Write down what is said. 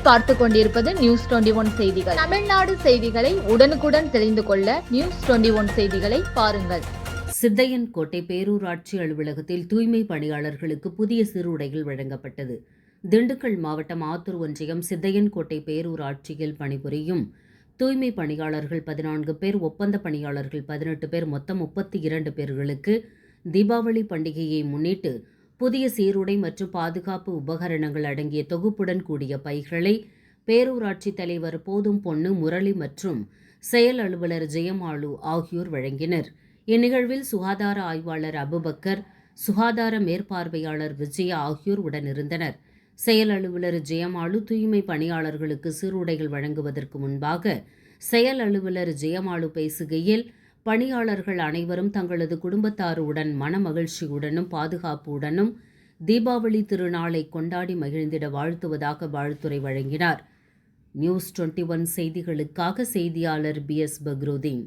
பார்த்து கொண்டிருப்பது news twenty one செய்திகள். தமிழ்நாடு செய்திகளை உடனுக்குடன் தெரிந்து கொள்ள நியூஸ் டுவெண்டி ஒன் செய்திகளை பாருங்கள். சித்தையன் கோட்டை பேரூராட்சி அலுவலகத்தில் தூய்மை பணியாளர்களுக்கு புதிய சீருடைகள் வழங்கப்பட்டது. திண்டுக்கல் மாவட்டம் ஆத்தூர் ஒன்றியம் சித்தையன் கோட்டை பேரூராட்சியில் பணிபுரியும் தூய்மை பணியாளர்கள் பதினான்கு பேர் ஒப்பந்த பணியாளர்கள் பதினெட்டு பேர் மொத்தம் முப்பத்தி இரண்டு பேர்களுக்கு தீபாவளி பண்டிகையை முன்னிட்டு புதிய சீருடை மற்றும் பாதுகாப்பு உபகரணங்கள் அடங்கிய தொகுப்புடன் கூடிய பைகளை பேரூராட்சி தலைவர் போதும் பொன்னு முரளி மற்றும் செயல் அலுவலர் ஜெயமாலு ஆகியோர் வழங்கினர். இந்நிகழ்வில் சுகாதார ஆய்வாளர் அபுபக்கர் சுகாதார மேற்பார்வையாளர் விஜயா ஆகியோர் உடனிருந்தனர். செயல் அலுவலர் ஜெயமாலு தூய்மை பணியாளர்களுக்கு சீருடைகள் வழங்குவதற்கு முன்பாக செயல் அலுவலர் ஜெயமாலு பேசுகையில் பணியாளர்கள் அனைவரும் தங்களது குடும்பத்தாருடன் மனமகிழ்ச்சியுடனும் பாதுகாப்புடனும் தீபாவளி திருநாளை கொண்டாடி மகிழ்ந்திட வாழ்த்துவதாக வாழ்த்துரை வழங்கினார். நியூஸ் டுவெண்ட்டி ஒன் செய்திகளுக்காக செய்தியாளர் பி எஸ் பக்ருதீன்.